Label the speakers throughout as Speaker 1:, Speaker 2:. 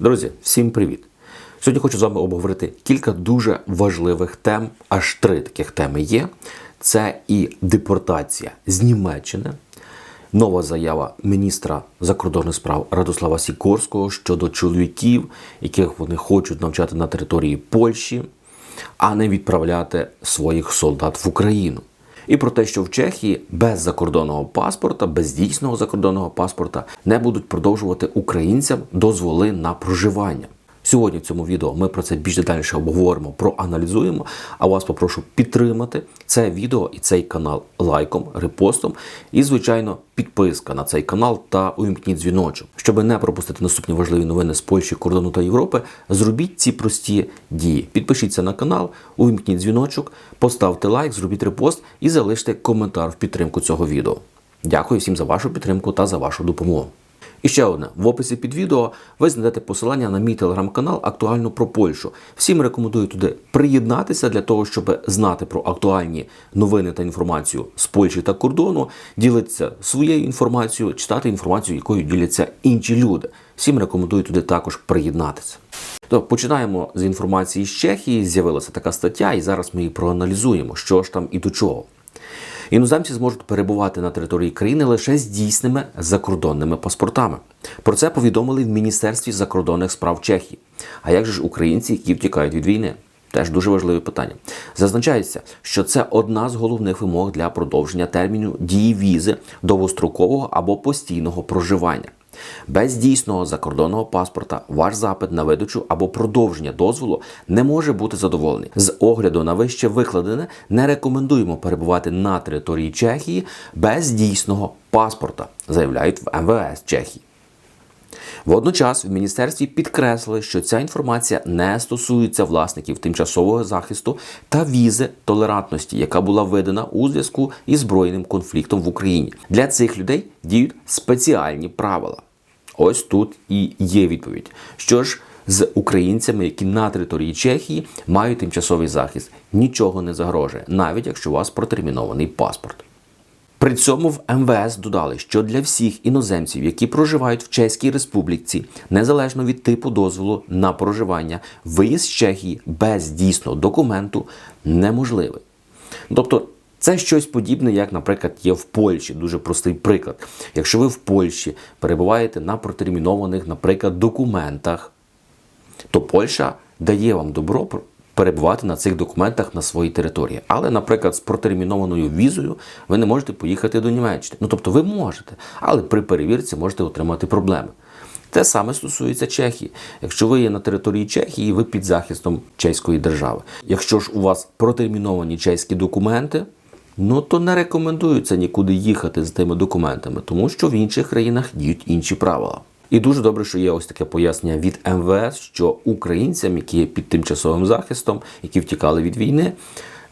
Speaker 1: Друзі, всім привіт! Сьогодні хочу з вами обговорити кілька дуже важливих тем. Аж три таких теми є: це і депортація з Німеччини, нова заява міністра закордонних справ Радослава Сікорського щодо чоловіків, яких вони хочуть навчати на території Польщі, а не відправляти своїх солдат в Україну. І про те, що в Чехії без закордонного паспорта, без дійсного закордонного паспорта не будуть продовжувати українцям дозволи на проживання. Сьогодні в цьому відео ми про це більш детальніше обговоримо, проаналізуємо. А вас попрошу підтримати це відео і цей канал лайком, репостом і, звичайно, підписка на цей канал та увімкніть дзвіночок. Щоб не пропустити наступні важливі новини з Польщі, кордону та Європи, зробіть ці прості дії. Підпишіться на канал, увімкніть дзвіночок, поставте лайк, зробіть репост і залиште коментар в підтримку цього відео. Дякую всім за вашу підтримку та за вашу допомогу. І ще одне: в описі під відео ви знайдете посилання на мій телеграм-канал Актуально про Польщу. Всім рекомендую туди приєднатися для того, щоб знати про актуальні новини та інформацію з Польщі та кордону, ділитися своєю інформацією, читати інформацію, якою діляться інші люди. Всім рекомендую туди також приєднатися. То починаємо з інформації з Чехії. З'явилася така стаття, і зараз ми її проаналізуємо, що ж там і до чого. Іноземці зможуть перебувати на території країни лише з дійсними закордонними паспортами. Про це повідомили в Міністерстві закордонних справ Чехії. А як же ж українці, які втікають від війни? Теж дуже важливе питання. Зазначається, що це одна з головних вимог для продовження терміну дії візи довгострокового або постійного проживання. Без дійсного закордонного паспорта ваш запит на видачу або продовження дозволу не може бути задоволений. З огляду на вище викладене не рекомендуємо перебувати на території Чехії без дійсного паспорта, заявляють в МВС Чехії. Водночас в міністерстві підкреслили, що ця інформація не стосується власників тимчасового захисту та візи толерантності, яка була видана у зв'язку із збройним конфліктом в Україні. Для цих людей діють спеціальні правила. Ось тут і є відповідь. Що ж з українцями, які на території Чехії мають тимчасовий захист, нічого не загрожує, навіть якщо у вас протермінований паспорт. При цьому в МВС додали, що для всіх іноземців, які проживають в Чеській Республіці, незалежно від типу дозволу на проживання, виїзд з Чехії без дійсного документу неможливий. Тобто це щось подібне, як, наприклад, є в Польщі. Дуже простий приклад. Якщо ви в Польщі перебуваєте на протермінованих, наприклад, документах, то Польща дає вам добро перебувати на цих документах на своїй території. Але, наприклад, з протермінованою візою ви не можете поїхати до Німеччини. Ну тобто ви можете, але при перевірці можете отримати проблеми. Те саме стосується Чехії. Якщо ви є на території Чехії, ви під захистом чеської держави. Якщо ж у вас протерміновані чеські документи, ну то не рекомендується нікуди їхати з тими документами, тому що в інших країнах діють інші правила. І дуже добре, що є ось таке пояснення від МВС, що українцям, які є під тимчасовим захистом, які втікали від війни,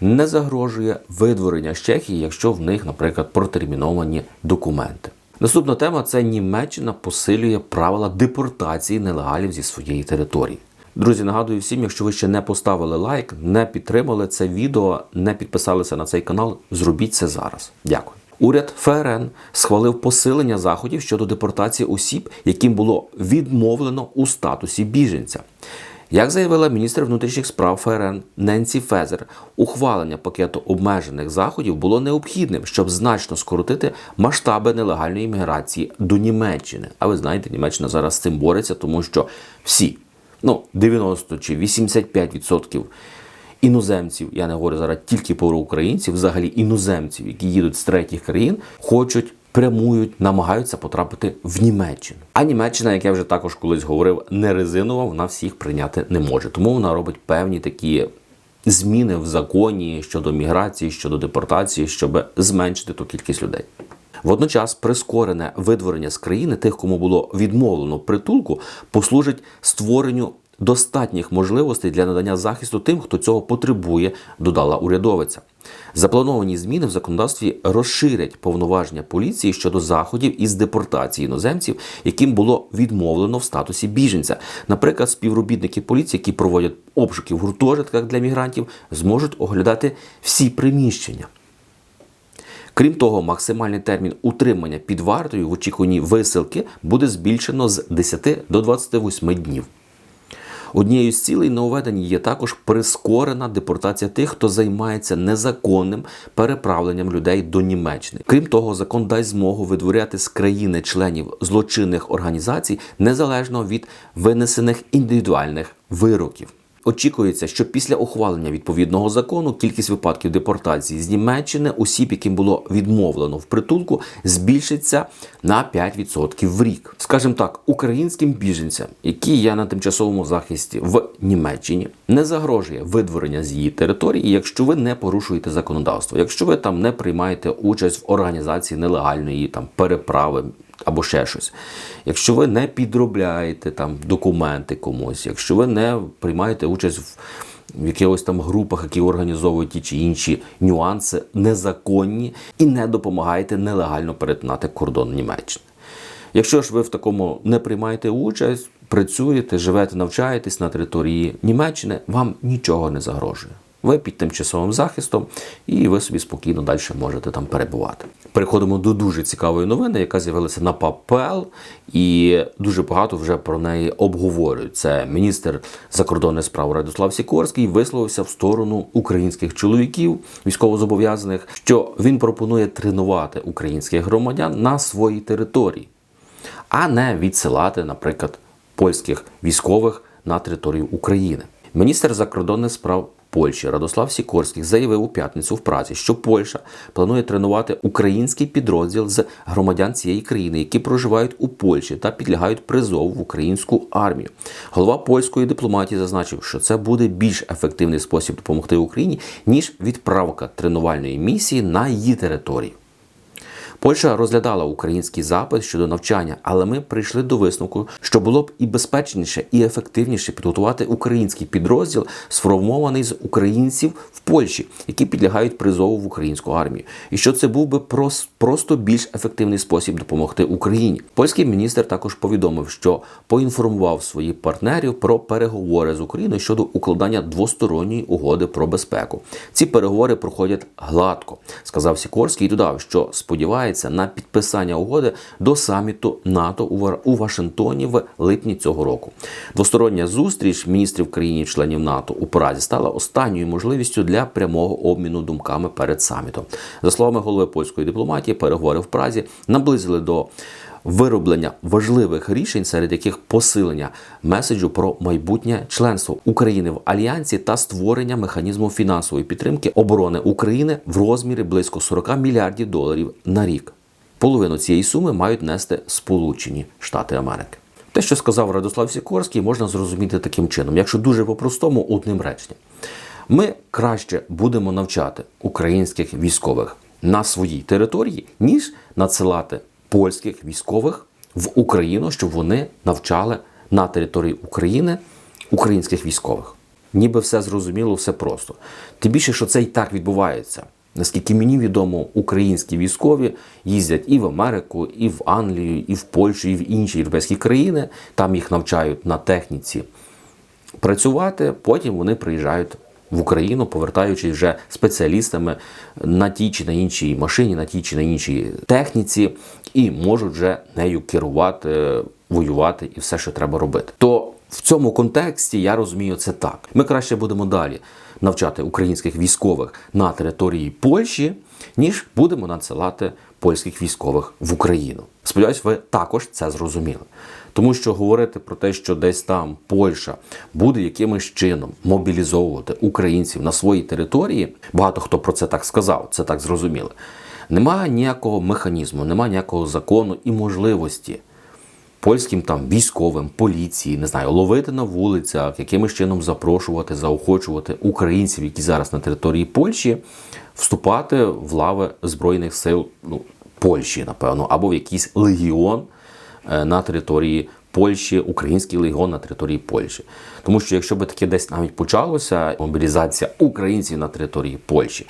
Speaker 1: не загрожує видворення з Чехії, якщо в них, наприклад, протерміновані документи. Наступна тема це Німеччина посилює правила депортації нелегалів зі своєї території. Друзі, нагадую всім, якщо ви ще не поставили лайк, не підтримали це відео, не підписалися на цей канал, зробіть це зараз. Дякую. Уряд ФРН схвалив посилення заходів щодо депортації осіб, яким було відмовлено у статусі біженця. Як заявила міністр внутрішніх справ ФРН Ненсі Фезер, ухвалення пакету обмежених заходів було необхідним, щоб значно скоротити масштаби нелегальної міграції до Німеччини. А ви знаєте, Німеччина зараз з цим бореться, тому що всі, ну 90 чи 85% іноземців, я не говорю зараз тільки про українців, взагалі іноземців, які їдуть з третіх країн, хочуть. Прямують, намагаються потрапити в Німеччину. А Німеччина, як я вже також колись говорив, не резинова, вона всіх прийняти не може. Тому вона робить певні такі зміни в законі щодо міграції, щодо депортації, щоб зменшити ту кількість людей. Водночас прискорене видворення з країни тих, кому було відмовлено притулку, послужить створенню достатніх можливостей для надання захисту тим, хто цього потребує, додала урядовиця. Заплановані зміни в законодавстві розширять повноваження поліції щодо заходів із депортації іноземців, яким було відмовлено в статусі біженця. Наприклад, співробітники поліції, які проводять обшуки в гуртожитках для мігрантів, зможуть оглядати всі приміщення. Крім того, максимальний термін утримання під вартою в очікуванні висилки буде збільшено з 10 до 28 днів. Однією з цілей нововведень є також прискорена депортація тих, хто займається незаконним переправленням людей до Німеччини. Крім того, закон дасть змогу видворяти з країни членів злочинних організацій незалежно від винесених індивідуальних вироків. Очікується, що після ухвалення відповідного закону кількість випадків депортації з Німеччини осіб, яким було відмовлено в притулку, збільшиться на 5% в рік. Скажімо так, українським біженцям, які є на тимчасовому захисті в Німеччині, не загрожує видворення з її території, якщо ви не порушуєте законодавство, якщо ви там не приймаєте участь в організації нелегальної там переправи або ще щось. Якщо ви не підробляєте там документи комусь, якщо ви не приймаєте участь в в якихось там групах, які організовують ті чи інші нюанси, незаконні і не допомагаєте нелегально перетинати кордон Німеччини. Якщо ж ви в такому не приймаєте участь, працюєте, живете, навчаєтесь на території Німеччини, вам нічого не загрожує. Ви під тимчасовим захистом, і ви собі спокійно далі можете там перебувати. Переходимо до дуже цікавої новини, яка з'явилася на ПАПЛ, і дуже багато вже про неї обговорюють. Це міністр закордонних справ Радослав Сікорський висловився в сторону українських чоловіків, військовозобов'язаних, що він пропонує тренувати українських громадян на своїй території, а не відсилати, наприклад, польських військових на територію України. Міністр закордонних справ Польщі Радослав Сікорський заявив у п'ятницю в праці, що Польща планує тренувати український підрозділ з громадян цієї країни, які проживають у Польщі та підлягають призову в українську армію. Голова польської дипломатії зазначив, що це буде більш ефективний спосіб допомогти Україні ніж відправка тренувальної місії на її території. Польща розглядала український запит щодо навчання, але ми прийшли до висновку, що було б і безпечніше, і ефективніше підготувати український підрозділ, сформований з українців в Польщі, які підлягають призову в українську армію, і що це був би просто більш ефективний спосіб допомогти Україні. Польський міністр також повідомив, що поінформував своїх партнерів про переговори з Україною щодо укладання двосторонньої угоди про безпеку. Ці переговори проходять гладко, сказав Сікорський і додав, що сподівається сподівається на підписання угоди до саміту НАТО у Вашингтоні в липні цього року. Двостороння зустріч міністрів країн-членів НАТО у Празі стала останньою можливістю для прямого обміну думками перед самітом. За словами голови польської дипломатії, переговори в Празі наблизили до. Вироблення важливих рішень, серед яких посилення меседжу про майбутнє членство України в альянсі та створення механізму фінансової підтримки оборони України в розмірі близько 40 мільярдів доларів на рік. Половину цієї суми мають нести Сполучені Штати Америки. Те, що сказав Радослав Сікорський, можна зрозуміти таким чином, якщо дуже по-простому, одним реченням. Ми краще будемо навчати українських військових на своїй території, ніж надсилати польських військових в Україну, щоб вони навчали на території України українських військових. Ніби все зрозуміло, все просто. Тим більше, що це і так відбувається. Наскільки мені відомо, українські військові їздять і в Америку, і в Англію, і в Польщу, і в інші європейські країни. Там їх навчають на техніці працювати. Потім вони приїжджають в Україну, повертаючись вже спеціалістами на тій чи на іншій машині, на тій чи на іншій техніці, і можуть вже нею керувати, воювати і все, що треба робити. То в цьому контексті я розумію це так. Ми краще будемо далі навчати українських військових на території Польщі, ніж будемо надсилати польських військових в Україну. Сподіваюсь, ви також це зрозуміли. Тому що говорити про те, що десь там Польща буде якимось чином мобілізовувати українців на своїй території, багато хто про це так сказав, це так зрозуміло. Немає ніякого механізму, немає ніякого закону і можливості польським там військовим, поліції, не знаю, ловити на вулицях, якимось чином запрошувати, заохочувати українців, які зараз на території Польщі, вступати в лави Збройних сил ну, Польщі, напевно, або в якийсь легіон е, на території Польщі, український легіон на території Польщі. Тому що якщо би таке десь навіть почалося, мобілізація українців на території Польщі,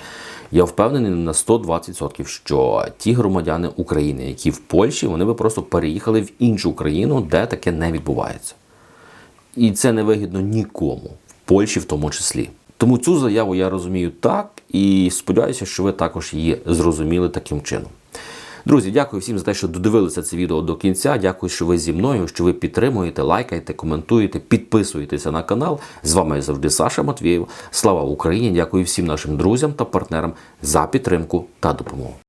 Speaker 1: я впевнений на 120%, що ті громадяни України, які в Польщі, вони би просто переїхали в іншу країну, де таке не відбувається. І це не вигідно нікому, в Польщі в тому числі. Тому цю заяву я розумію так і сподіваюся, що ви також її зрозуміли таким чином. Друзі, дякую всім за те, що додивилися це відео до кінця. Дякую, що ви зі мною, що ви підтримуєте, лайкаєте, коментуєте, підписуєтеся на канал. З вами завжди Саша Матвєєв. Слава Україні! Дякую всім нашим друзям та партнерам за підтримку та допомогу.